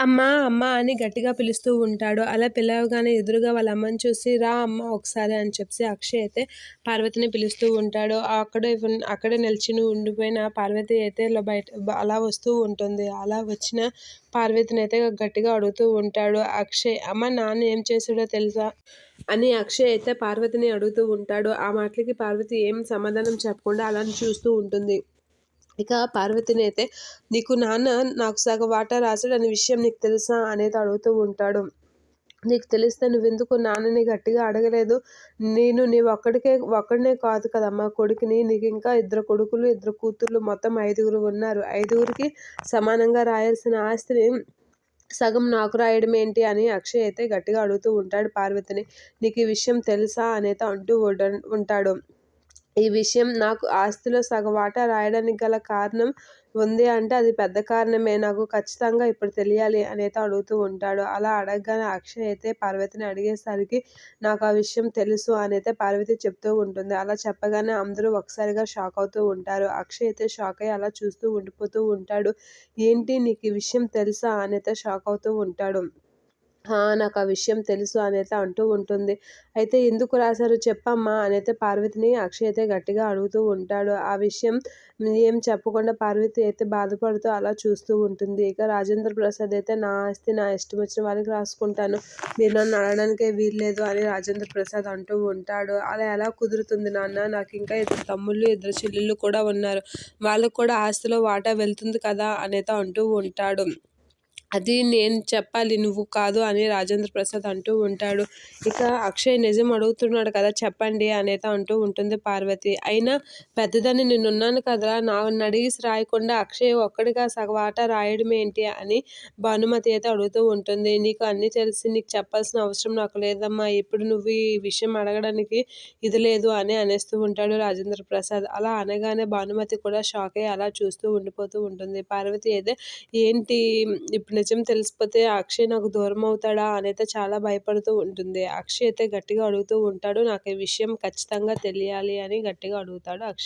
అమ్మా అమ్మ అని గట్టిగా పిలుస్తూ ఉంటాడు. అలా పిలవగానే ఎదురుగా వాళ్ళ అమ్మని చూసి రా అమ్మ ఒకసారి అని చెప్పి అక్షయ్ అయితే పార్వతిని పిలుస్తూ ఉంటాడు. అక్కడే అక్కడే నిలిచిని ఉండిపోయిన పార్వతి అయితే బయట అలా వస్తూ ఉంటుంది. అలా వచ్చిన పార్వతిని అయితే గట్టిగా అడుగుతూ ఉంటాడు. అక్షయ్ అమ్మ నాన్న ఏం చేసాడో తెలుసా? అని అక్షయ్ అయితే పార్వతిని అడుగుతూ ఉంటాడు. ఆ మాటలకి పార్వతి ఏం సమాధానం చెప్పకుండా అలా చూస్తూ ఉంటుంది. ఇక పార్వతిని అయితే నీకు నాన్న నాకు సగ వాటా రాశాడు అనే విషయం నీకు తెలుసా? అనేది అడుగుతూ ఉంటాడు. నీకు తెలిస్తే నువ్వెందుకు నాన్నని గట్టిగా అడగలేదు? నేను నీ ఒక్కడికే ఒక్కడినే కాదు కదమ్మా కొడుకుని. నీకు ఇంకా ఇద్దరు కొడుకులు ఇద్దరు కూతుర్లు మొత్తం ఐదుగురు ఉన్నారు. ఐదుగురికి సమానంగా రాయాల్సిన ఆస్తిని సగం నాకు రాయడం ఏంటి? అని అక్షయ్ అయితే గట్టిగా అడుగుతూ ఉంటాడు పార్వతిని. నీకు ఈ విషయం తెలుసా? అనేది అంటూ ఉంటాడు. ఈ విషయం నాకు ఆస్తిలో సగవాటా రాయడానికి గల కారణం ఉంది అంటే అది పెద్ద కారణమే. నాకు ఖచ్చితంగా ఇప్పుడు తెలియాలి అనేది అడుగుతూ ఉంటాడు. అలా అడగగానే అక్షయ్ అయితే పార్వతిని అడిగేసరికి నాకు ఆ విషయం తెలుసు అనైతే పార్వతి చెప్తూ ఉంటుంది. అలా చెప్పగానే అందరూ ఒకసారిగా షాక్ అవుతూ ఉంటారు. అక్షయ్ అయితే షాక్ అయ్యి అలా చూస్తూ ఉండిపోతూ ఉంటాడు. ఏంటి నీకు ఈ విషయం తెలుసా అనైతే షాక్ అవుతూ ఉంటాడు. నాకు ఆ విషయం తెలుసు అనైతే అంటూ ఉంటుంది. అయితే ఎందుకు రాశారు చెప్పమ్మా అనేది పార్వతిని అక్షయ్ అయితే గట్టిగా అడుగుతూ ఉంటాడు. ఆ విషయం ఏం చెప్పకుండా పార్వతి అయితే బాధపడుతూ అలా చూస్తూ ఉంటుంది. ఇక రాజేంద్ర ప్రసాద్ అయితే నా ఆస్తి నా ఇష్టం వచ్చిన వాళ్ళకి రాసుకుంటాను. మీరు నన్ను అడగడానికే వీల్లేదు అని రాజేంద్ర ప్రసాద్ అంటూ ఉంటాడు. అలా ఎలా కుదురుతుంది నాన్న? నాకు ఇంకా ఇద్దరు తమ్ముళ్ళు ఇద్దరు చెల్లెళ్ళు కూడా ఉన్నారు. వాళ్ళకు కూడా ఆస్తిలో వాటా వెళ్తుంది కదా అనేది అంటూ ఉంటాడు. అది నేను చెప్పాలి నువ్వు కాదు అని రాజేంద్ర ప్రసాద్ అంటూ ఉంటాడు. ఇక అక్షయ్ నిజం అడుగుతున్నాడు కదా చెప్పండి అనేది అంటూ ఉంటుంది పార్వతి. అయినా పెద్దదని నేనున్నాను కదరా నా అడిగి రాయకుండా అక్షయ్ ఒక్కడిగా సగవాట రాయడం ఏంటి అని భానుమతి అయితే అడుగుతూ ఉంటుంది. నీకు అన్నీ తెలిసి నీకు చెప్పాల్సిన అవసరం నాకు లేదమ్మా ఇప్పుడు నువ్వు ఈ విషయం అడగడానికి ఇది లేదు అని అనేస్తూ ఉంటాడు రాజేంద్ర ప్రసాద్. అలా అనగానే భానుమతి కూడా షాక్ అయ్యి అలా చూస్తూ ఉండిపోతూ ఉంటుంది. పార్వతి అయితే ఏంటి ఇప్పుడు నిజం తెలిసిపోతే అక్షయ్ నాకు దూరం అవుతాడా అనేది చాలా భయపడుతూ ఉంటుంది. అక్షయ్ అయితే గట్టిగా అడుగుతూ ఉంటాడు. నాకు ఈ విషయం ఖచ్చితంగా తెలియాలి అని గట్టిగా అడుగుతాడు అక్షయ్.